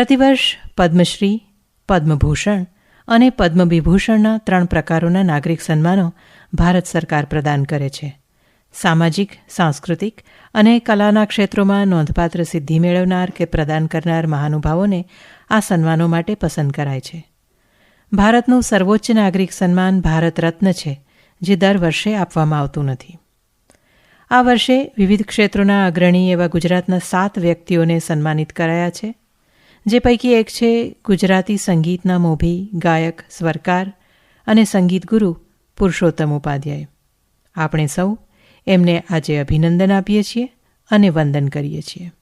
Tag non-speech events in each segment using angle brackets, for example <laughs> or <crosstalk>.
પ્રતિવર્ષ પદ્મશ્રી, પદ્મભૂષણ અને પદ્મવિભૂષણના ત્રણ પ્રકારોના નાગરિક સન્માનો ભારત સરકાર પ્રદાન કરે છે. સામાજિક, સાંસ્કૃતિક અને કલાના ક્ષેત્રોમાં નોંધપાત્ર સિદ્ધિ મેળવનાર કે પ્રદાન કરનાર મહાનુભાવોને આ સન્માનો માટે પસંદ કરાય છે. ભારતનું સર્વોચ્ચ નાગરિક સન્માન ભારત રત્ન છે, જે દર વર્ષે આપવામાં આવતું નથી. આ વર્ષે વિવિધ ક્ષેત્રોના અગ્રણી એવા ગુજરાતના સાત વ્યક્તિઓને સન્માનિત કરાયા છે. જે પૈકી એક છે ગુજરાતી સંગીતના મોભી, ગાયક, સ્વરકાર અને સંગીત ગુરુ પુરુષોત્તમ ઉપાધ્યાય. આપણે સૌ એમને આજે અભિનંદન આપીએ છીએ અને વંદન કરીએ છીએ.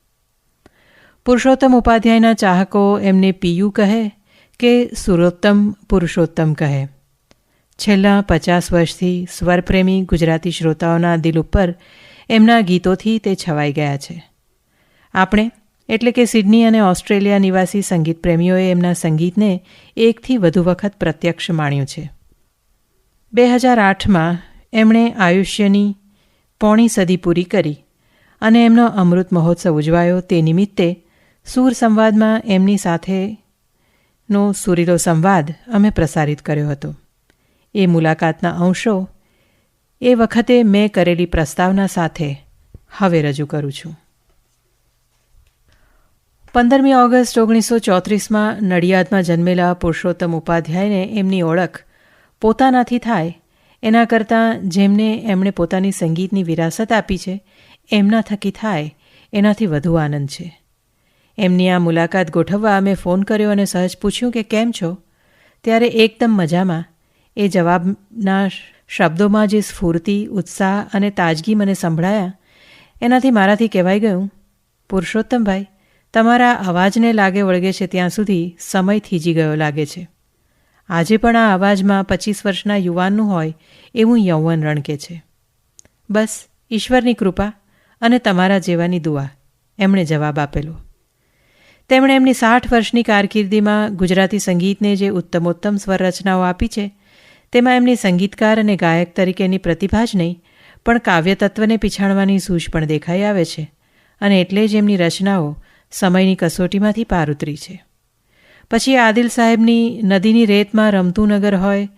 પુરુષોત્તમ ઉપાધ્યાયના ચાહકો એમને પીયુ કહે કે સુરોત્તમ પુરુષોત્તમ કહે. છેલ્લા પચાસ વર્ષથી સ્વરપ્રેમી ગુજરાતી શ્રોતાઓના દિલ ઉપર એમના ગીતોથી તે છવાઈ ગયા છે. આપણે એટલે કે સિડની અને ઓસ્ટ્રેલિયા નિવાસી સંગીત પ્રેમીઓએ એમના સંગીતને એકથી વધુ વખત પ્રત્યક્ષ માણ્યું છે. બે હજાર આઠમાં એમણે આયુષ્યની પોણી સદી પૂરી કરી અને એમનો અમૃત મહોત્સવ ઉજવાયો તે નિમિત્તે સૂર સંવાદમાં એમની સાથેનો સુરીલો સંવાદ અમે પ્રસારિત કર્યો હતો. એ મુલાકાતના અંશો એ વખતે મેં કરેલી પ્રસ્તાવના સાથે હવે રજૂ કરું છું. પંદરમી ઓગસ્ટ ઓગણીસો ચોત્રીસમાં નડિયાદમાં જન્મેલા પુરુષોત્તમ ઉપાધ્યાયને એમની ઓળખ પોતાનાથી થાય. એના કરતાં જેમને એમણે પોતાની સંગીતની વિરાસત આપી છે, એમના થકી થાય. એનાથી વધુ આનંદ છે. એમની આ મુલાકાત ગોઠવવા અમે ફોન કર્યો અને સહજ પૂછ્યું કે કેમ છો? ત્યારે એકદમ મજામાં. એ જવાબના શબ્દોમાં જે સ્ફૂર્તિ, ઉત્સાહ અને તાજગી મને સંભળાયા, એનાથી મારાથી કહેવાઈ ગયું, પુરુષોત્તમભાઈ તમારા અવાજને લાગે વળગે છે ત્યાં સુધી સમય થીજી ગયો લાગે છે. આજે પણ આ અવાજમાં પચીસ વર્ષના યુવાનનું હોય એવું યૌવન રણકે છે. બસ, ઈશ્વરની કૃપા અને તમારા જેવાની દુઆ, એમણે જવાબ આપેલો. તેમણે એમની સાઠ વર્ષની કારકિર્દીમાં ગુજરાતી સંગીતને જે ઉત્તમોત્તમ સ્વર રચનાઓ આપી છે, તેમાં એમની સંગીતકાર અને ગાયક તરીકેની પ્રતિભા જ નહીં, પણ કાવ્યતત્વને પીછાણવાની સૂઝ પણ દેખાઈ આવે છે અને એટલે જ એમની રચનાઓ સમયની કસોટીમાંથી પાર ઉતરી છે. પછી આદિલ સાહેબની નદીની રેતમાં રમતું નગર હોય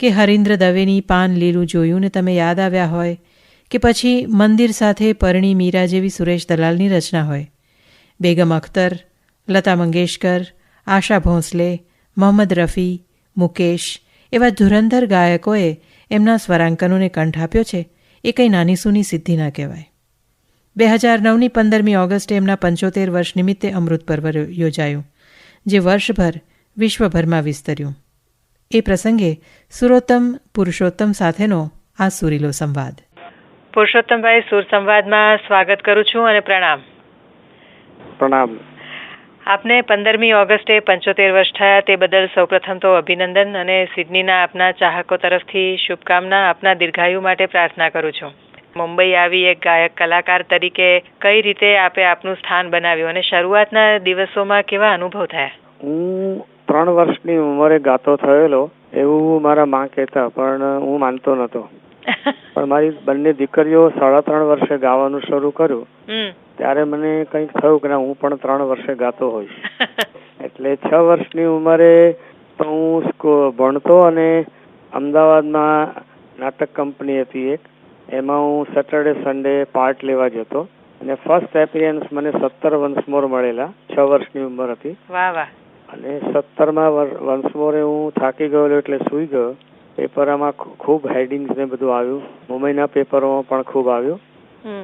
કે હરિન્દ્ર દવેની પાન લીલું જોયું ને તમે યાદ આવ્યા હોય કે પછી મંદિર સાથે પરણી મીરા જેવી સુરેશ દલાલની રચના હોય. બેગમ અખ્તર, લતા મંગેશકર, આશા ભોંસલે, મોહમ્મદ રફી, મુકેશ એવા ધુરંધર ગાયકોએ એમના સ્વરાંકનોને કંઠ આપ્યો છે. એ કંઈ નાની સૂની સિદ્ધિ ના કહેવાય. બે હજાર નવની પંદરમી ઓગસ્ટે એમના પંચોતેર વર્ષ નિમિત્તે અમૃત પર્વ યોજાયું જે વર્ષભર વિશ્વભરમાં વિસ્તર્યું. એ પ્રસંગે સુરોત્તમ પુરુષોત્તમ સાથેનો આ સુરીલો સંવાદ. પુરુષોત્તમભાઈ સુર સંવાદમાં સ્વાગત કરું છું અને પ્રણામ. પ્રણામ. આપને પંદરમી ઓગસ્ટે પંચોતેર વર્ષ થયા તે બદલ સૌપ્રથમ તો અભિનંદન અને સિડનીના આપના ચાહકો તરફથી શુભકામના આપના દીર્ઘાયુ માટે પ્રાર્થના કરું છું. મુંબઈ આવી એક ગાયક કલાકાર તરીકે કઈ રીતે આપે આપનું સ્થાન બનાવ્યું અને શરૂઆતના દિવસોમાં કેવા અનુભવ થયા? હું ત્રણ વર્ષની ઉંમરે ગાતો થયેલો એવું મારા માં કહેતા પણ હું માનતો નતો પણ મારી બંને દીકરીઓ સાડા ત્રણ વર્ષે ગાવાનું શરૂ કર્યું. ત્યારે મને કંઈક થયું કે હું પણ ત્રણ વર્ષે ગાતો હોઈશ. <laughs> એટલે છ વર્ષની ઉંમરે તો હું ભણતો અને અમદાવાદમાં નાટક કંપની હતી એક. એમાં હું સેટરડે સન્ડે પાર્ટ લેવા જતો. અને ફર્સ્ટ એપિયન્સ મને સત્તર વંશમોર મળેલા. છ વર્ષની ઉંમર હતી. વાહ વાહ. અને સત્તરમાં વંશમોરે હું થાકી ગયેલો એટલે સુઈ ગયો. પેપરમાં ખૂબ હેડિંગ્સ ને બધું આવ્યું. મુંબઈના પેપરોમાં પણ ખૂબ આવ્યું.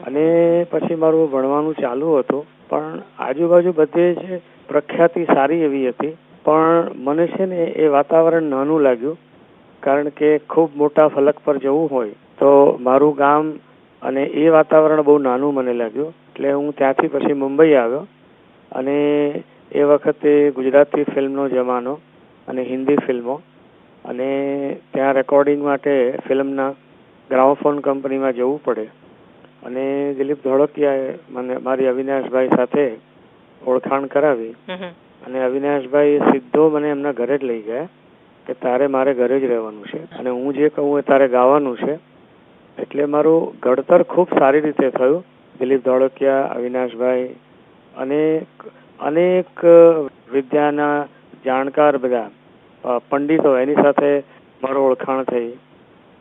અને પછી મારું ભણવાનું ચાલુ હતું. પણ આજુબાજુ બધે જ પ્રખ્યાતિ સારી એવી હતી. પણ મને છે ને એ વાતાવરણ નાનું લાગ્યું. કારણ કે ખૂબ મોટા ફલક પર જવું હોય તો મારું ગામ અને એ વાતાવરણ બહુ નાનું મને લાગ્યું. એટલે હું ત્યાંથી પછી મુંબઈ આવ્યો અને એ વખતે ગુજરાતી ફિલ્મનો જમાનો અને હિન્દી ફિલ્મો અને ત્યાં રેકોર્ડિંગ માટે ફિલ્મના ગ્રામોફોન કંપનીમાં જવું પડે. અને દિલીપ ધોળકિયાએ મને મારી અવિનાશભાઈ સાથે ઓળખાણ કરાવી અને અવિનાશભાઈ સીધો મને એમના ઘરે જ લઈ ગયા કે તારે મારે ઘરે જ રહેવાનું છે અને હું જે કહું એ તારે ગાવાનું છે. એટલે મારું ઘડતર ખૂબ સારી રીતે થયું. દિલીપ ધોળકિયા, અવિનાશભાઈ અને અનેક વિદ્યાના જાણકાર બધા પંડિતો એની સાથે મારો ઓળખાણ થઈ.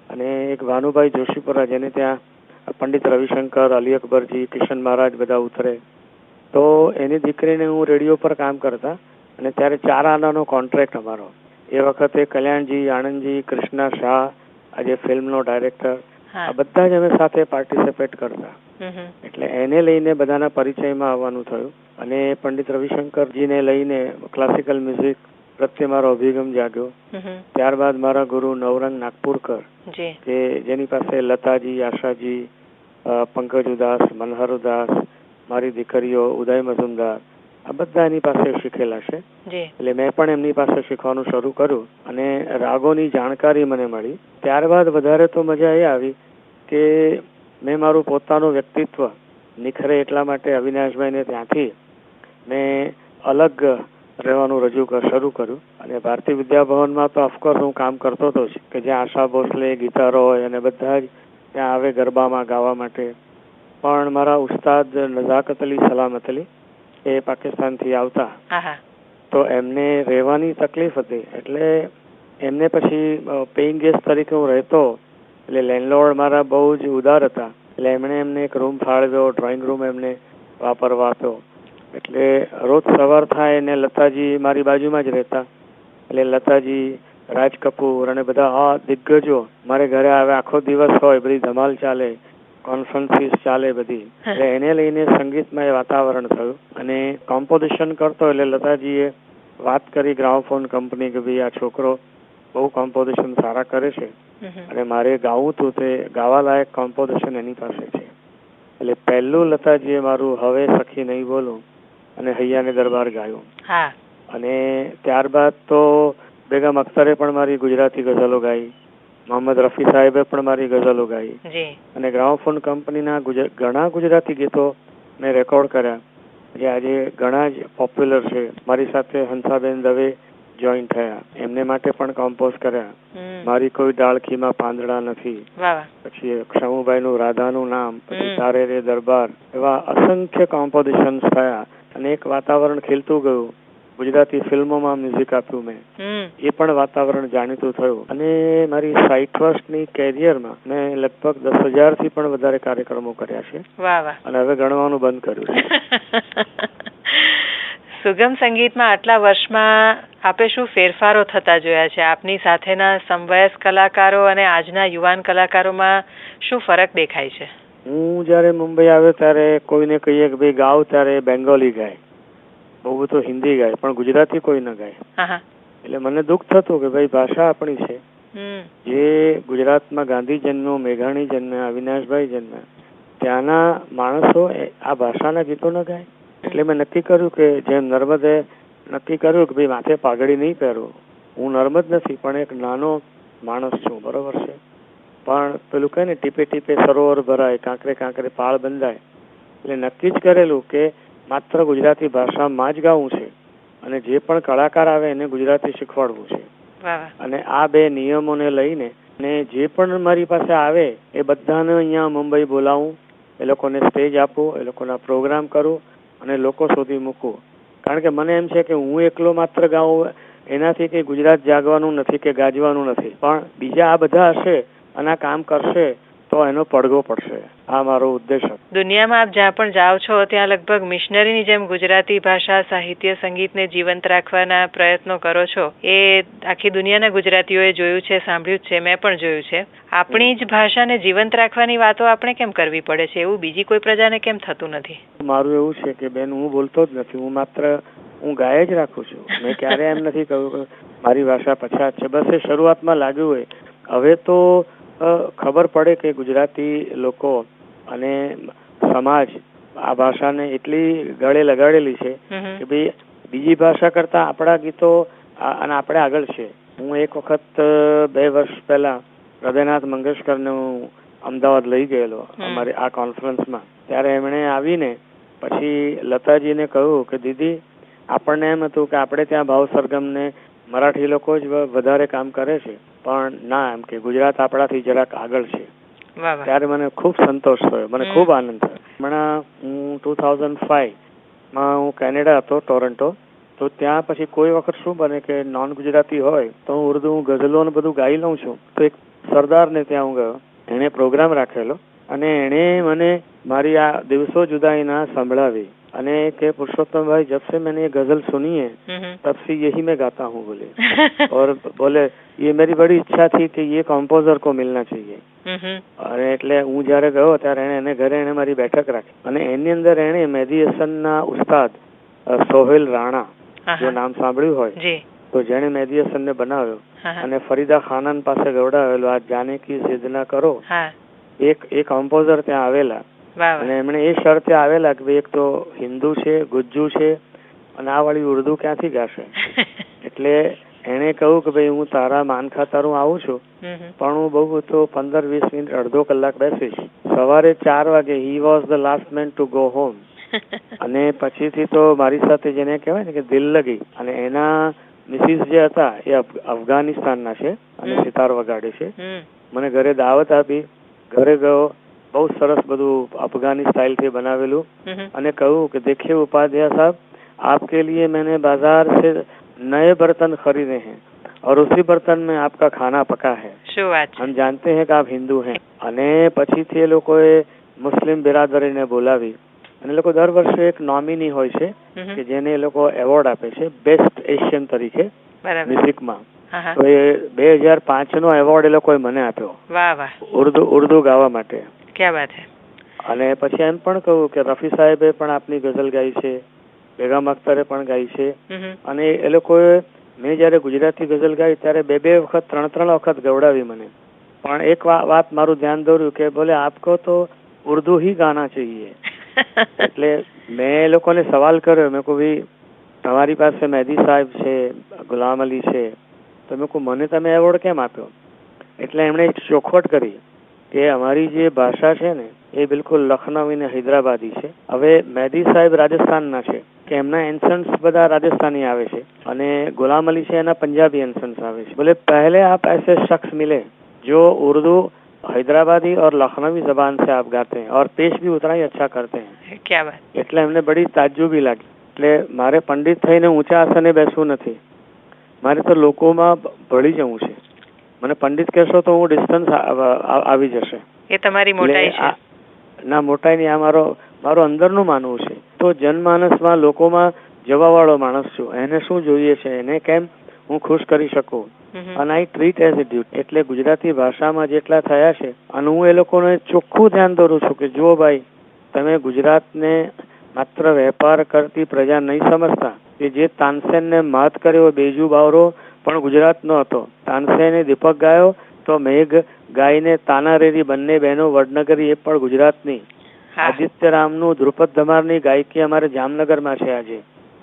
અને એક ભાનુભાઈ જોશીપુરા જેને ત્યાં પંડિત રવિશંકર, અલી અકબરજી, કિશન મહારાજ બધા ઉતરે. તો એની દીકરીને હું રેડિયો પર કામ કરતા અને ત્યારે ચાર આનાનો કોન્ટ્રાક્ટ અમારો. એ વખતે કલ્યાણજી આનંદજી કૃષ્ણા શાહ, આજે ફિલ્મનો ડાયરેક્ટર આ બધા જ અમે સાથે પાર્ટિસિપેટ કરતા. એટલે એને લઈને બધાના પરિચયમાં આવવાનું થયું. અને પંડિત રવિશંકરજીને લઈને ક્લાસિકલ મ્યુઝિક પ્રત્યે મારો અભિગમ જાગ્યો. ત્યારબાદ મારા ગુરુ નવરંગ નાગપુરકર કે જેની પાસે લતાજી આશાજી પંકજ ઉદાસ મનહર ઉદાસ મારી દીકરીઓ ઉદય મજુમદાર આ બધા એની પાસે શીખેલા છે. એટલે મેં પણ એમની પાસે શીખવાનું શરૂ કર્યું અને રાગોની જાણકારી મને મળી. ત્યારબાદ વધારે તો મજા એ આવી કે મેં મારું પોતાનું વ્યક્તિત્વ નિખરે એટલા માટે અવિનાશભાઈને ત્યાંથી મેં અલગ રહેવાનું રજૂ શરૂ કર્યું. અને ભારતીય વિદ્યાભવનમાં તો ઓફકોર્સ હું કામ કરતો હતો જ કે જ્યાં આશા ભોસલે ગીતારો હોય અને બધા જ ત્યાં આવે ગરબામાં ગાવા માટે. પણ મારા ઉસ્તાદ નજાકત અલી સલામત અલી એ પાકિસ્તાનથી આવતા. તો એમને રહેવાની તકલીફ હતી. એટલે એમને પછી પેઇંગ ગેસ્ટ તરીકે હું રહેતો એટલે લેન્ડલોર્ડ મારા બહુ જ ઉદાર હતા. એટલે એમણે એમને એક રૂમ ફાળવ્યો ડ્રોઈંગ રૂમ એમને વાપરવા આપ્યો. એટલે રોજ સવાર થાય ને લતાજી મારી બાજુમાં જ રહેતા. એટલે લતાજી, રાજ કપૂર અને બધા આ દિગ્ગજો મારે ઘરે આવે, આખો દિવસ હોય, બધી ધમાલ ચાલે કોન્ફરન્સીસ ચાલે બધી. એટલે એને લઈને સંગીતમાં એ વાતાવરણ થયું. અને કોમ્પોઝિશન કરતો એટલે લતાજીએ વાત કરી ગ્રામોફોન કંપની કે ભાઈ આ છોકરો બહુ કોમ્પોઝિશન સારા કરે છે. અને મારે ગાવું તું તે ગાવા લાયક કોમ્પોઝિશન એની પાસે છે. એટલે પહેલું લતાજીએ મારું હવે સખી નહીં બોલું અને હૈયાને દરબાર ગાયું. અને ત્યારબાદ તો બેગમ અખ્તરે પણ મારી ગુજરાતી ગઝલો ગાઈ મોહમ્મદ રફી સાહેબે પણ મારી ગઝલો ગાઈ. અને ગ્રામોફોન કંપનીના ઘણા ગુજરાતી ગીતો મેં રેકોર્ડ કર્યા. જે આજે ઘણા જ પોપ્યુલર છે. મારી સાથે હંસાબેન દવે જોઈન થયા. એમને માટે પણ કમ્પોઝ કર્યા. મારી કોઈ ડાળખીમાં પાંદડા નથી. પછી ક્ષમુભાઈ નું રાધાનું નામ પછી તારે રે દરબાર એવા અસંખ્ય કોમ્પોઝિશન થયા. અને એક વાતાવરણ ખીલતું ગયું. ગુજરાતી ફિલ્મોમાં મ્યુઝિક આપ્યું મેં. એ પણ વાતાવરણ જાણીતું થયું. અને મારી સાઈઠ વર્ષની કેરિયરમાં મેં લગભગ દસ હજારથી પણ વધારે કાર્યક્રમો કર્યા છે. અને હવે ગણવાનું બંધ કર્યું છે. <laughs> સુગમ સંગીતમાં આટલા વર્ષમાં આપે શું ફેરફારો થતા જોયા છે? આપની સાથેના સમવયસ્ક કલાકારો અને આજના યુવાન કલાકારોમાં શું ફરક દેખાય છે? હું જયારે મુંબઈ આવ્યો ત્યારે કોઈને કહીએ કે ભાઈ ગાવ ત્યારે બેંગોલી ગાય. બહુ તો હિન્દી ગાય પણ ગુજરાતી કોઈ ન ગાય. એટલે મને દુઃખ થતું કે ભાઈ ભાષા આપણી છે. જે ગુજરાતમાં ગાંધી જન્મ મેઘાણી જન્મ અવિનાશભાઈ જન્મ ત્યાંના માણસો આ ભાષાના ગીતો ન ગાય. એટલે મેં નક્કી કર્યું કે જેમ નર્મદે નક્કી કર્યું કે ભાઈ માથે પાઘડી નહીં પહેરું હું નર્મદ નથી પણ એક નાનો માણસ છું બરોબર છે? પણ પેલું કહે ને ટીપે ટીપે સરોવર ભરાય કાંકરે કાંકરે પાળ બંધાય. એટલે નક્કી જ કરેલું કે માત્ર ગુજરાતી ભાષામાં જ ગાવું છે અને જે પણ કલાકાર આવે એને ગુજરાતી શીખવાડવું છે. અને આ બે નિયમોને લઈને ને જે પણ મારી પાસે આવે એ બધાને અહીંયા મુંબઈ બોલાવું એ લોકોને સ્ટેજ આપું એ લોકોના પ્રોગ્રામ કરું અને લોકો શોધી મૂકું કારણ કે મને એમ છે કે હું એકલો માત્ર ગાઉં એનાથી કે ગુજરાત જાગવાનું નથી કે ગાજવાનું નથી. પણ બીજા આ બધા હશે અને આ કામ કરશે તો એનો પડઘો પડશે. આ મારો ઉદ્દેશ દુનિયામાં આપ જ્યાં પણ જાઓ છો ત્યાં લગભગ મિશનરીની જેમ ગુજરાતી ભાષા સાહિત્ય સંગીતને જીવંત રાખવાના પ્રયત્નો કરો છો. એ આખી દુનિયાના ગુજરાતીઓએ જોયું છે સાંભળ્યું છે મેં પણ જોયું છે. આપણી જ ભાષાને જીવંત રાખવાની વાતો આપણે કેમ કરવી પડે છે? એવું બીજી કોઈ પ્રજાને કેમ થતું નથી? મારું એવું છે કે બેન હું બોલતો જ નથી. હું માત્ર હું ગાય જ રાખું છું. મેં ક્યારે એમ નથી કહ્યું મારી ભાષા પછાત છે. બસ એ શરૂઆતમાં લાગ્યું હોય. હવે તો ખબર પડે કે ગુજરાતી લોકો અને સમાજ આ ભાષાને એટલી ગળે લગાડેલી છે કે ભાઈ બીજી ભાષા કરતા આપણા ગીતો અને આપણે આગળ છે. હું એક વખત બે વર્ષ પહેલા હૃદયનાથ મંગેશકરને હું અમદાવાદ લઈ ગયેલો અમારી આ કોન્ફરન્સમાં. ત્યારે એમણે આવીને પછી લતાજીને કહ્યું કે દીદી આપણને એમ હતું કે આપણે ત્યાં ભાવ સરગમને મરાઠી લોકો જ વધારે કામ કરે છે. પણ ના એમ કે ગુજરાત આપણાથી જરાક આગળ છે. ત્યારે મને ખૂબ સંતોષ થયો. મને ખૂબ આનંદ થયો. હમણાં હું ટુ થાઉઝન્ડ ફાઈવમાં હું કેનેડા હતો ટોરન્ટો. તો ત્યાં પછી કોઈ વખત શું બને કે નોન ગુજરાતી હોય તો હું ઉર્દુ ગઝલો ને બધું ગાઈ લઉં છું. તો એક સરદારને ત્યાં હું ગયો. એણે પ્રોગ્રામ રાખેલો અને એણે મને મારી આ દિવસો જુદાઈના સંભળાવી. અને કે पुरुषोत्तम भाई जब से मैंने ये गजल सुनी है હમ तब से यही मैं गाता हूँ बोले और बोले ये मेरी बड़ी इच्छा थी कि ये कॉम्पोजर को मिलना चाहिए હમ હમ અને એટલે હું જયારે ગયો ત્યારે એને એને ઘરે એને મારી બેઠક રાખી અને એની અંદર એણે મહેદી હસનના ઉસ્તાદ અ, સોહેલ રાણા હા, જો હા. નામ સાંભળ્યું હોય જી તો જેણે મહેદી હસનને બનાવ્યો હા હા. અને ફરીદા ખાનન પાસે ગવડાવેલો આ જાને કી જિદ ના કરો હા એક એ કમ્પોઝર ત્યાં આવેલા વાહ અને એમણે એ શરતે આવેલા કે ભાઈ એક તો હિન્દુ છે ગુજ્જુ છે અને આ વાળી ઉર્દુ ક્યાંથી ગાશે? <laughs> એટલે એણે કહ્યું કે ભાઈ હું તારા માન ખાતર હું આવું છું. પણ હું બહુ તો પંદર વીસ મિનિટ અડધો કલાક બેસીશ. સવારે ચાર વાગે he was the last man to go home અને પછીથી તો મારી સાથે જેને કહેવાય ને કે દિલ લગી અને એના મિસિસ જે હતા એ અફ- અફઘાનિસ્તાનના છે અને. સિતાર વગાડે છે. મને ઘરે દાવત આપી ઘરે ગયો બહુ સરસ બધું અફઘાની સ્ટાઇલ થી બનાવેલું હમ હમ. અને કહ્યું કે देखिए उपाध्याय साहब आपके लिए मैंने बाजार से नए बर्तन खरीदे हैं और उसी बर्तन में आपका खाना पका है શું વાત છે हम जानते हैं कि आप हिंदू हैं અને પછીથી એ લોકોએ મુસ્લિમ બિરાદરીને બોલાવી અને એ લોકો દર વર્ષે એક નોમિની હોય છે હમ હમ. કે જેને એ લોકો એવોર્ડ આપે છે બેસ્ટ એશિયન તરીકે બરાબર મ્યુઝિકમાં હા હા તો એ બે હજાર પાંચ નો એવોર્ડ એ લોકોએ મને આપ્યો વાહ વાહ ઉર્દુ ઉર્દુ ગાવા માટે ક્યાં વાત હે? અને પછી એમ પણ કહ્યું કે રફી સાહેબે પણ આપની ગઝલ ગાઈ છે બેગમ અખ્તરે પણ ગાઈ છે. અને એ લોકોએ મેં જ્યારે ગુજરાતી ગઝલ ગાઈ ત્યારે બે બે વખત ત્રણ ત્રણ વખત ગવડાવી મને. પણ એક વાત મારું ધ્યાન દોર્યું કે બોલે આપકો તો ઉર્દુ હી ગાના ચાહીએ. એટલે મેં એ લોકોને સવાલ કર્યો મેં કહું ભાઈ તમારી પાસે મહેદી સાહેબ છે ગુલામ અલી છે તો મેં કહું મને તમે એવોર્ડ કેમ આપ્યો? એટલે એમણે એક ચોખવટ કરી. કે અમારી જે ભાષા છે ને એ બિલકુલ લખનવી ને હૈદરાબાદી છે હવે મહેદી સાહેબ રાજસ્થાનના છે કે એમના એન્સન્સ બધા રાજસ્થાની આવે છે અને ગુલામ અલી છે એના પંજાબી એન્સન્સ આવે છે બોલે पहले आप ऐसे शख्स मिले जो उर्दू हैदराबादी और लखनवी जबान से आप गाते हैं और पेश भी उतना ही अच्छा करते हैं ક્યાં વાત એટલે એમને બડી તાજ્જુબી લાગી એટલે મારે પંડિત થઈને ઊંચા આસને બેસવું નથી મારે તો લોકોમાં ભળી જવું છે મને પંડિત કહેશો તો હું ડિસ્ટન્સ આવી જશે. એ તમારી મોટાઈ છે. ના મોટાઈ નહીં આ મારો મારો અંદરનું માનવું છે. તો જનમાનસમાં લોકોમાં જવાવાળો માણસ છું. એને શું જોઈએ છે? એને કેમ હું ખુશ કરી શકું. અને આઈ ટ્રીટ એઝ ઇ ડ્યુટ એટલે ગુજરાતી ભાષામાં જેટલા થયા છે અને હું એ લોકોને ચોખ્ખું ધ્યાન દોરું છું કે જો ભાઈ તમે ગુજરાતને માત્ર વેપાર કરતી પ્રજા નહીં સમજતા કે જે તાનસેનને માત કર્યો બેજુ બાવરો પણ ગુજરાતનો હતો. તાનસેને દીપક ગાયો તો મેઘ ગાયને તાનારેરી બંને બહેનો વડનગરી એ પણ ગુજરાતની. આદિત્ય રામનું ધ્રુપદ ધમારની ગાયકી અમારે જામનગરમાં છે આજે.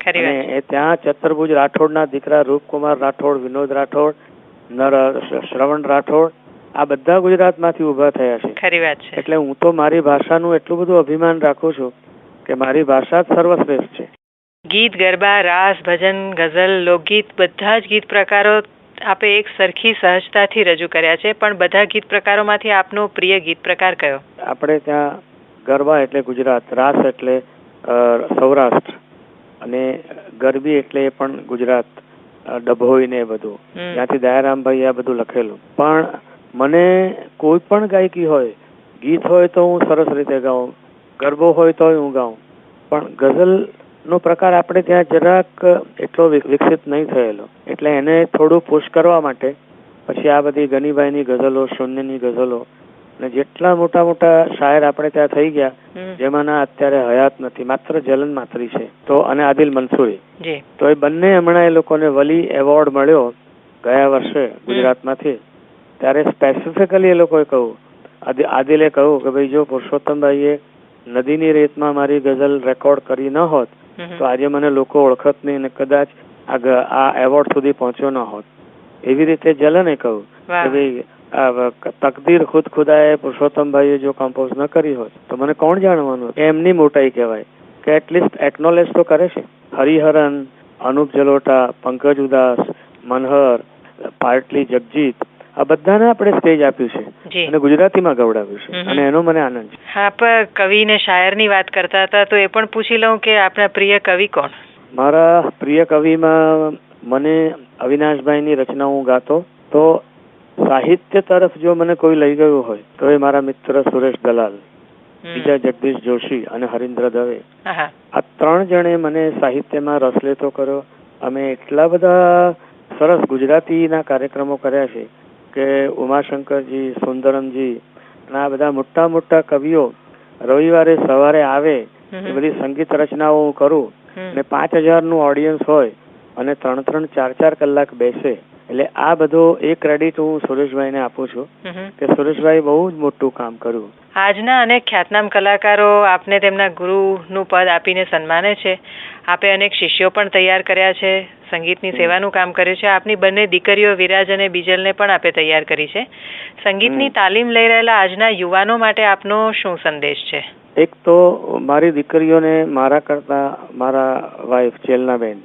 અને ત્યાં ચતુર્ભુજ રાઠોડના દીકરા રૂપકુમાર રાઠોડ વિનોદ રાઠોડ નર શ્રવણ રાઠોડ આ બધા ગુજરાતમાંથી ઊભા થયા છે. ખરી વાત છે. એટલે હું તો મારી ભાષાનું એટલું બધું અભિમાન રાખું છું કે મારી ભાષા જ સર્વશ્રેષ્ઠ છે. ગીત ગરબા રાસ ભજન ગઝલ લોકગીત બધા જ ગીત પ્રકારો આપે એક સરખી સહજતાથી રજૂ કર્યા છે પણ બધા ગીત પ્રકારોમાંથી આપનો પ્રિય ગીત પ્રકાર કયો? આપણે ત્યાં ગરબા એટલે ગુજરાત રાસ એટલે સૌરાષ્ટ્ર અને ગરબી એટલે પણ ગુજરાત ડભોઈ ને બધું. ત્યાંથી દયારામભાઈ આ બધું લખેલું. પણ મને કોઈ પણ ગાયકી હોય ગીત હોય તો હું સરસ રીતે ગાઉં ગરબો હોય તોય હું ગાઉં. પણ ગઝલ નો પ્રકાર આપણે ત્યાં જરાક એટલો વિકસિત નહીં થયેલો. એટલે એને થોડું પુશ કરવા માટે પછી આ બધી ગનીભાઈની ગઝલો શૂન્યની ગઝલો અને જેટલા મોટા મોટા શાયર આપણે ત્યાં થઈ ગયા જેમાંના અત્યારે હયાત નથી માત્ર જલન માત્રી છે તો અને આદિલ મંસૂરી તો એ બંને હમણાં એ લોકોને વલી એવોર્ડ મળ્યો ગયા વર્ષે ગુજરાતમાંથી. ત્યારે સ્પેસિફિકલી એ લોકોએ કહ્યું આદિ- આદિલે કહ્યું કે ભાઈ જો પુરુષોત્તમભાઈએ નદીની રેતમાં મારી ગઝલ રેકોર્ડ કરી ન હોત. તો આજે મને લોકો ઓળખત નહીં અને કદાચ આ એવોર્ડ સુધી પહોંચ્યો ન હોત. એવી રીતે જલને કહ્યું કે ભાઈ તકદીર ખુદ ખુદાએ પુરુષોત્તમભાઈએ જો કમ્પોઝ ન કરી હોત તો મને કોણ જાણવાનું એમની મોટાઈ કહેવાય કે એટલીસ્ટ એકનોલેજ તો કરે છે. હરિહરન અનુપ જલોટા પંકજ ઉદાસ મનહર પાર્ટલી જગજીત આ બધાને આપણે સ્ટેજ આપ્યું છે. અને ગુજરાતીમાં ગવડાવ્યું છે. અને એનો મને આનંદ છે. આપ કવિ ને શાયરની વાત કરતા હતા તો એ પણ પૂછી લઉં કે આપણા પ્રિય કવિ કોણ? મારા પ્રિય કવિમાં મને અવિનાશભાઈ ની રચના હું ગાતો તો સાહિત્ય તરફ જો મને કોઈ લઈ ગયું હોય તો એ મારા મિત્ર સુરેશ દલાલ બીજા જગદીશ જોશી અને હરિન્દ્ર દવે. આ ત્રણ જણે મને સાહિત્યમાં રસ લેતો કર્યો. અમે એટલા બધા સરસ ગુજરાતીના કાર્યક્રમો કર્યા છે કે ઉમાશંકરજી સુંદરમજી અને આ બધા મોટા મોટા કવિઓ રવિવારે સવારે આવે એ બધી સંગીત રચનાઓ હું કરું અને પાંચ હજારનું ઓડિયન્સ હોય અને ત્રણ ત્રણ ચાર ચાર કલાક બેસે. એટલે આ બધો એ ક્રેડિટ હું સુરેશભાઈને આપું છું કે સુરેશભાઈ બહુ જ મોટું કામ કર્યું. આજના અનેક ખ્યાતનામ કલાકારો આપને તેમના ગુરુનું પદ આપીને સન્માને છે. આપે અનેક શિષ્યો પણ તૈયાર કર્યા છે. સંગીતની સેવાનું કામ કર્યું છે. આપની બંને દીકરીઓ વિરાજ અને બીજલને પણ આપે તૈયાર કરી છે. સંગીતની તાલીમ લઈ રહેલા આજના યુવાનો માટે આપનો શું સંદેશ છે? એક તો મારી દીકરીઓને મારા કરતા મારા વાઈફ ચેલનાબેન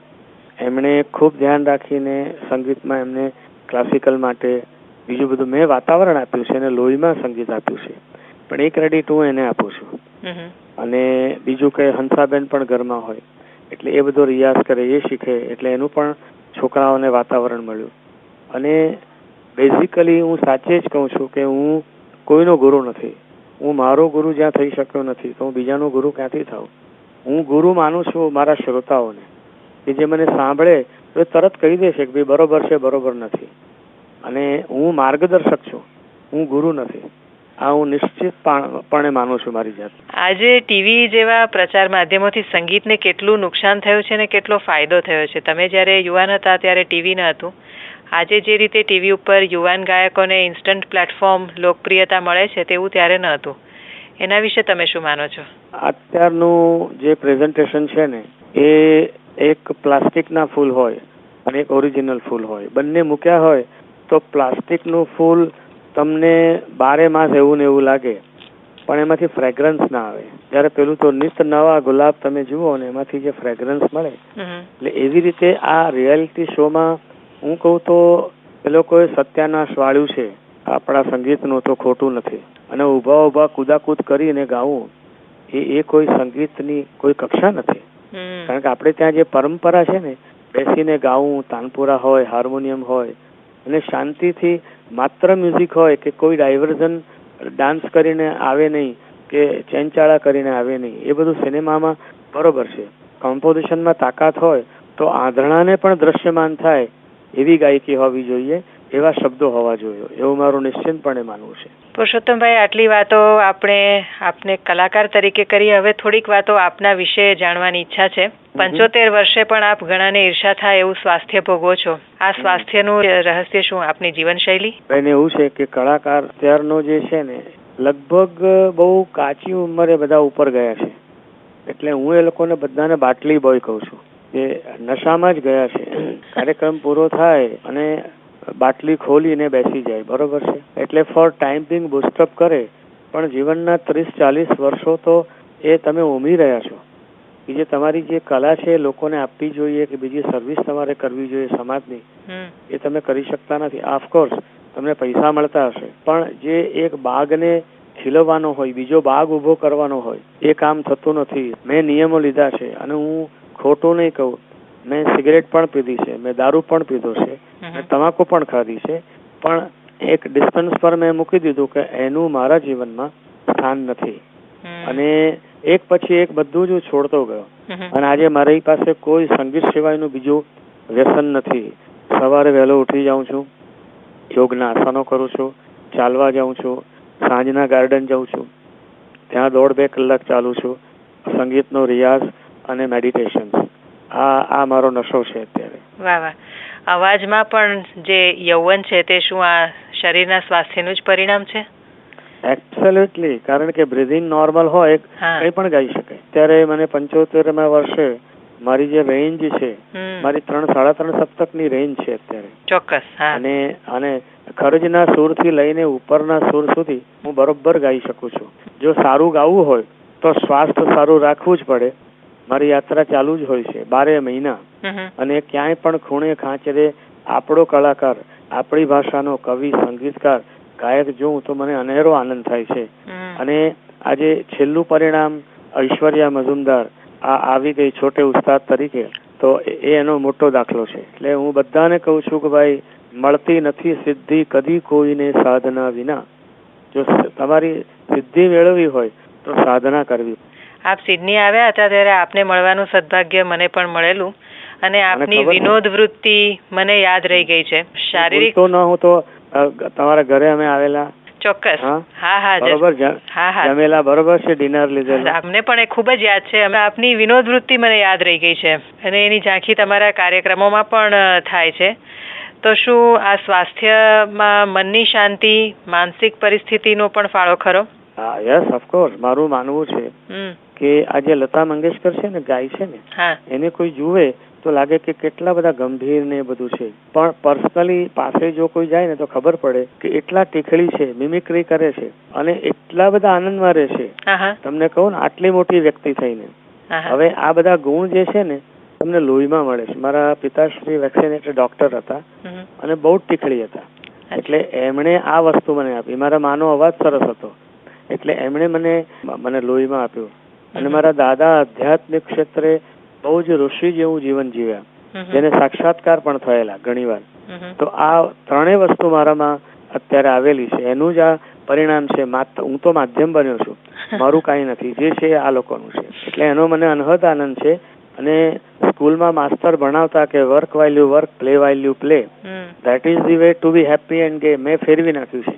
એમણે ખૂબ ધ્યાન રાખીને સંગીતમાં એમને ક્લાસિકલ માટે બીજું બધું મેં વાતાવરણ આપ્યું છે અને લોહીમાં સંગીત આપ્યું છે. પણ એ ક્રેડિટ હું એને આપું છું. અને બીજું કે હંસાબેન પણ ઘરમાં હોય એટલે એ બધો રિયાઝ કરે એ શીખે એટલે એનું પણ છોકરાઓને વાતાવરણ મળ્યું. અને બેઝિકલી હું સાચે જ કહું છું કે હું કોઈનો ગુરુ નથી. હું મારો ગુરુ જ્યાં થઈ શક્યો નથી તો હું બીજાનો ગુરુ ક્યાંથી થાઉં? હું ગુરુ માનું છું મારા શ્રોતાઓને. કે જે મને સાંભળે તો તરત કહી દેશે કે ભાઈ બરોબર છે બરોબર નથી. અને હું માર્ગદર્શક છું. હું ગુરુ નથી. આ હું નિશ્ચિતપણે માનું છું મારી જાત આજે ટીવી જેવા પ્રચાર માધ્યમોથી સંગીતને કેટલું નુકસાન થયું છે ને કેટલો ફાયદો થયો છે? તમે જ્યારે યુવાન હતા ત્યારે ટીવી ન હતું. આજે જે રીતે ટીવી ઉપર યુવાન ગાયકોને ઇન્સ્ટન્ટ પ્લેટફોર્મ લોકપ્રિયતા મળે છે તેવું ત્યારે ન હતું. એના વિશે તમે શું માનો છો? અત્યારનું જે પ્રેઝન્ટેશન છે ને એ એક પ્લાસ્ટિકના ફૂલ હોય અને એક ઓરિજિનલ ફૂલ હોય. બંને મૂક્યા હોય તો પ્લાસ્ટિકનું ફૂલ તમને બારે માસ એવું ને એવું લાગે પણ એમાંથી ફ્રેગ્રન્સ ના આવે. જ્યારે પેલું તો નિત નવા ગુલાબ તમે જુઓ ને એમાંથી જે ફ્રેગ્રન્સ મળે એટલે એવી રીતે આ રિયાલિટી શોમાં હું કહું તો એ લોકોએ સત્યાનાશ વાળ્યું છે. આપણા સંગીતનું તો ખોટું નથી. અને ઊભા ઊભા કુદાકૂદ કરીને ગાવું એ એ કોઈ સંગીતની કોઈ કક્ષા નથી. કારણ કે આપણે ત્યાં જે પરંપરા છે ને, બેસીને ગાવું, તાનપુરા હોય, હાર્મોનિયમ હોય, અને શાંતિથી માત્ર મ્યુઝિક હોય કે કોઈ ડાયવર્ઝન ડાન્સ કરીને આવે નહીં, કે ચેનચાળા કરીને આવે નહીં, એ બધું સિનેમામાં બરોબર છે. કમ્પોઝિશનમાં તાકાત હોય તો આંધણાને પણ દ્રશ્યમાન થાય એવી ગાયકી હોવી જોઈએ. એવા શબ્દો હોવા જોઈએ એવું મારું નિશ્ચિતપણે માનવું છે. પુરુષોત્તમભાઈ આટલી વાતો આપણે આપને કલાકાર તરીકે કરી હવે થોડીક વાતો આપના વિશે જાણવાની ઈચ્છા છે. પંચોતેર વર્ષે પણ આપ ઘણાને ઈર્ષા થાય એવું સ્વાસ્થ્ય ભોગવો છો. આ સ્વાસ્થ્યનું રહસ્ય શું આપની જીવનશૈલી? એને એવું છે કે કલાકાર ત્યારનો જે છે ને લગભગ બહુ કાચી ઉંમરે બધા ઉપર ગયા છે. એટલે હું એ લોકોને બધાને બાટલી બોય કહું છું કે નશામાં જ ગયા છે. કાર્યક્રમ પૂરો થાય અને બાટલી ખોલીને બેસી જાય બરોબર છે? એટલે ફોર ટાઈમ બિંગ બુસ્ટઅપ કરે પણ જીવનના ત્રીસ ચાલીસ વર્ષો તો એ તમે ઉમી રહ્યા છો. કે જે તમારી જે કલા છે એ લોકોને આપવી જોઈએ કે બીજી સર્વિસ તમારે કરવી જોઈએ સમાજની એ તમે કરી શકતા નથી. ઓફકોર્સ તમને પૈસા મળતા હશે પણ જે એક બાગને ખીલવવાનો હોય બીજો બાગ ઊભો કરવાનો હોય એ કામ થતું નથી. મેં નિયમો લીધા છે અને હું ખોટું નહીં કહું મેં સિગરેટ પણ પીધી છે મેં દારૂ પણ પીધો છે મેં તમાકુ પણ ખાધી છે પણ એક ડિસ્ટન્સ પર મેં મૂકી દીધું કે એનું મારા જીવનમાં સ્થાન નથી. અને એક પછી એક બધું જ છોડતો ગયો. અને આજે મારી પાસે કોઈ સંગીત સિવાયનું બીજું વ્યસન નથી. સવારે વહેલો ઉઠી જાઉં છું યોગના આસનો કરું છું ચાલવા જાઉં છું સાંજના ગાર્ડન જાઉં છું ત્યાં દોઢ બે કલાક ચાલુ છું સંગીતનો રિયાઝ અને મેડિટેશન આ આ મારો નશો છે અત્યારે. વાહ વાહ. અવાજમાં પણ જે યૌવન છે તે શું આ શરીરના સ્વાસ્થ્યનું જ પરિણામ છે? એબ્સોલ્યુટલી કારણ કે બ્રિધિંગ નોર્મલ હોય કંઈ પણ ગાઈ શકાય. ત્યારે મને પંચોતેરમાં વર્ષે મારી જે રેન્જ છે મારી ત્રણ સાડા ત્રણ સપ્તકની રેન્જ છે અત્યારે. ચોક્કસ અને અને ખરજના સુરથી લઈને ઉપરના સુર સુધી હું બરોબર ગાઈ શકું છું. જો સારું ગાવું હોય તો સ્વાસ્થ્ય સારું રાખવું જ પડે. મારી યાત્રા ચાલુ જ હોય છે બારે મહિના. અને ક્યાંય પણ ખૂણે ખાંચરે આપણો કલાકાર આપણી ભાષાનો કવિ સંગીતકાર ગાયક જોઉં તો મને અનેરો આનંદ થાય છે. અને આજે છેલ્લું પરિણામ ઐશ્વર્યા મજુમદાર આ આવી ગઈ છોટે ઉસ્તાદ તરીકે તો એ એનો મોટો દાખલો છે. એટલે હું બધાને કહું છું કે ભાઈ મળતી નથી સિદ્ધિ કદી કોઈને સાધના વિના. જો તમારી સિદ્ધિ મેળવવી હોય તો સાધના કરવી. આપ સિડની આવ્યા હતા ત્યારે આપને મળવાનું સદભાગ્ય મને પણ મળેલું અને આપની વિનોદ વૃત્તિ મને યાદ રહી ગઈ છે. શારીરિક તો ન હું તો તમારા ઘરે અમે આવેલા. ચોક્કસ. હા? હા બરોબર હા હા. જમેલા બરોબર છે ડિનર લીધેલું. આપને પણ એ ખૂબ જ યાદ છે. આપની વિનોદ વૃત્તિ મને યાદ રહી ગઈ છે. અને એની ઝાંખી તમારા કાર્યક્રમોમાં પણ થાય છે. તો શું આ સ્વાસ્થ્યમાં મનની શાંતિ માનસિક પરિસ્થિતિનો પણ ફાળો ખરો? હા યસ ઓફકોર્સ મારું માનવું છે. કે આ જે લતા મંગેશકર છે ને ગાય છે ને એને કોઈ જુએ તો લાગે કે કેટલા બધા ગંભીર ને બધું છે. પણ પર્સનલી પાસે જો કોઈ જાય ને તો ખબર પડે કે એટલા ટીખળી છે મિમિક્રી કરે છે અને એટલા બધા આનંદમાં રહે છે. તમને કહું ને આટલી મોટી વ્યક્તિ થઈને. હવે આ બધા ગુણ જે છે ને તમને લોહીમાં મળે છે. મારા પિતાશ્રી વેક્સિનેટેડ ડોક્ટર હતા અને બહુ ટીખળી હતા. એટલે એમણે આ વસ્તુ મને આપી. મારા માનો અવાજ સરસ હતો. એટલે એમણે મને મને લોહીમાં આપ્યું. અને મારા દાદા આધ્યાત્મિક ક્ષેત્રે બહુ જ ઋષિ જેવું જીવન જીવ્યા. જેને સાક્ષાત્કાર પણ થયેલા ઘણીવાર. તો આ ત્રણેય વસ્તુ મારામાં અત્યારે આવેલી છે. એનું જ આ પરિણામ છે. હું તો માધ્યમ બન્યો છું. <laughs> મારું કાંઈ નથી. જે છે આ લોકોનું છે. એટલે એનો મને અનહદ આનંદ છે. અને સ્કૂલમાં માસ્તર ભણાવતા કે work while you work play while you play that is the way to be happy and gay મેં ફેરવી નાખ્યું છે.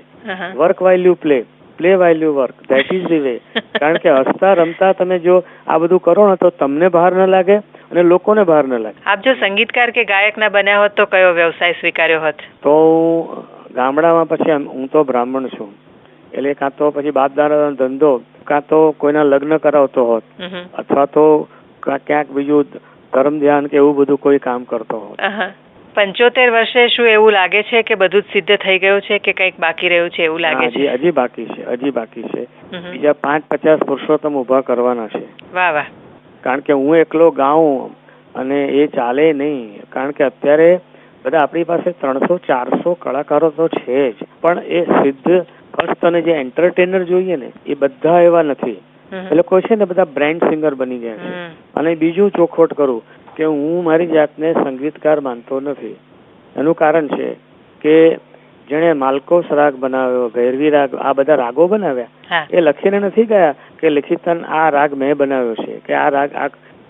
Work while you play. Play while you work that is the way કારણ કે હસતા રમતા તમે જો આ બધું કરો ને તો તમને બહાર ન લાગે અને લોકોને બહાર ન લાગે. આપ જો સંગીતકાર કે ગાયક ના બન્યા હોત તો કયો વ્યવસાય સ્વીકાર્યો હોત? તો ગામડામાં પછી હું તો બ્રાહ્મણ છું. એટલે કાં તો પછી બાપ દાદાનો ધંધો કાં તો કોઈના લગ્ન કરાવતો હોત અથવા તો ક્યાંક બીજું ધર્મ ધ્યાન કે એવું બધું કોઈ કામ કરતો હોત. પંચોતેર વર્ષે શું એવું લાગે છે કે બધું જ સિદ્ધ થઈ ગયું છે કે કંઈક બાકી રહ્યું છે એવું લાગે છે? હજી બાકી છે હજી બાકી છે. બીજા પાંચ પચાસ પુરુષોત્તમ ઊભા કરવાના છે. વાહ વાહ. કારણ કે હું એકલો ગાઉં અને એ ચાલે નહીં. કારણ કે અત્યારે બધા આપણી પાસે ત્રણસો ચારસો કલાકારો તો છે જ. પણ એ સિદ્ધ ફર્સ્ટ અને જે એન્ટરટેનર જોઈએ ને એ બધા એવા નથી. એ લોકો છે ને બધા બ્રેન્ડ સિંગર બની ગયા છે. અને બીજું ચોખવટ કરું. કે હું મારી જાતને સંગીતકાર માનતો નથી. એનું કારણ છે કે જેણે માલકોસ રાગ બનાવ્યો ભૈરવી રાગ આ બધા રાગો બનાવ્યા એ લખીને નથી ગયા કે લિખિતન આ રાગ મેં બનાવ્યો છે કે આ રાગ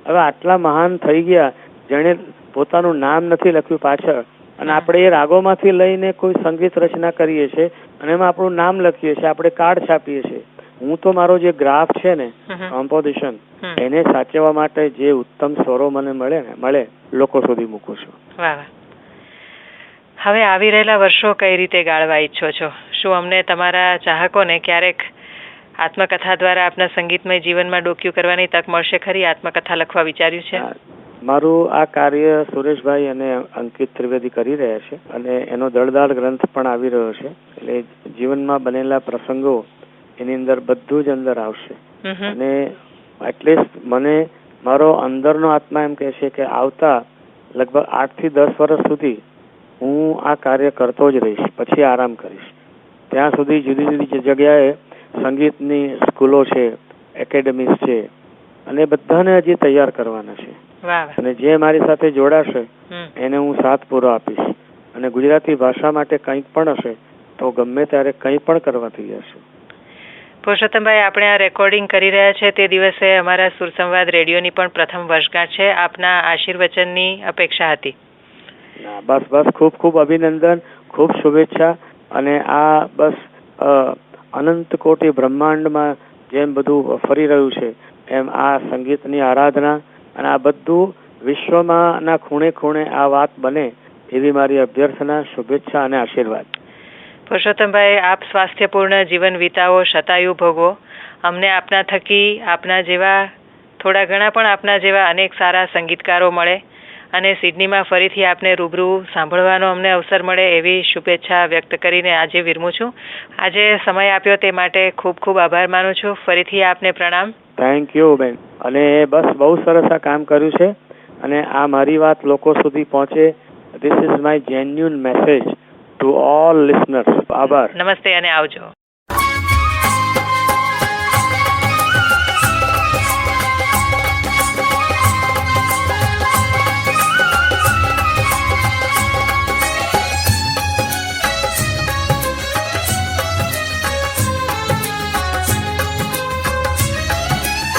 હવે આટલા મહાન થઈ ગયા જેણે પોતાનું નામ નથી લખ્યું પાછળ. અને આપણે એ રાગોમાંથી લઈને કોઈ સંગીત રચના કરીએ છીએ અને એમાં આપણું નામ લખીએ છીએ આપણે કાર્ડ છાપીએ છીએ. હું તો મારો જે ગ્રાફ છે ને કોમ્પોઝિશન એને સાચવવા માટે જે ઉત્તમ સ્વરો મને મળે ને મળે લોકો સુધી મૂકું છું. હવે આવી રહેલા વર્ષો કઈ રીતે ગાળવા ઈચ્છો છો? શું અમને તમારા ચાહકોને ક્યારેક આત્મકથા દ્વારા આપના સંગીતમય જીવનમાં ડોક્યુ કરવાની તક મળશે ખરી? આત્મકથા લખવા વિચાર્યું છે? મારું આ કાર્ય સુરેશભાઈ અને અંકિત ત્રિવેદી કરી રહ્યા છે અને એનો દળદાળ ગ્રંથ પણ આવી રહ્યો છે. એટલે જીવનમાં બનેલા પ્રસંગો એની અંદર બધું જ અંદર આવશે. અને એટલીસ્ટ મને મારો અંદરનો આત્મા એમ કહે છે કે આવતા લગભગ આઠથી દસ વર્ષ સુધી હું આ કાર્ય કરતો જ રહીશ પછી આરામ કરીશ. ત્યાં સુધી જુદી જુદી જગ્યાએ સંગીતની સ્કૂલો છે એકેડેમીઝ છે અને બધાને હજી તૈયાર કરવાના છે. અને જે મારી સાથે જોડાશે એને હું સાથ પૂરો આપીશ. અને ગુજરાતી ભાષા માટે કંઈક પણ હશે તો ગમે ત્યારે કંઈ પણ કરવા તૈયાર છું પુરુષોત્તમભાઈ આપણે આ રેકોર્ડિંગ કરી રહ્યા છે. તે દિવસે અમારા સુરસંવાદ રેડિયોની પણ પ્રથમ વર્ષગાંઠ છે. આપના આશીર્વચનની અપેક્ષા હતી. બસ બસ. ખૂબ ખૂબ અભિનંદન. ખૂબ શુભેચ્છા. અને આ બસ અનંત કોટી બ્રહ્માંડમાં જેમ બધું ફરી રહ્યું છે, એમ આ સંગીતની આરાધના અને આ બધું વિશ્વમાં ના ખૂણે ખૂણે આ વાત બને, એવી મારી અભ્યર્થના, શુભેચ્છા અને આશીર્વાદ. પુરુષોત્તમભાઈ, આપ સ્વાસ્થ્યપૂર્ણ જીવન વિતાવો શતાયુ ભોગવો. અમને આપના થકી, આપના જેવા, થોડા ઘણા પણ આપના જેવા અનેક સારા સંગીતકારો મળે અને સિડનીમાં ફરીથી આપને રૂબરૂ સાંભળવાનો અમને અવસર મળે એવી શુભેચ્છા વ્યક્ત કરીને આજે વિરમું છું. આજે સમય આપ્યો તે માટે ખૂબ ખૂબ આભાર માનું છું. ફરીથી આપને પ્રણામ. થેન્ક યુ બેન. અને બસ બહુ સરસ આ કામ કર્યું છે. અને આ મારી વાત લોકો સુધી પહોંચે. This is my genuine message to all listeners આભાર નમસ્તે અને આવજો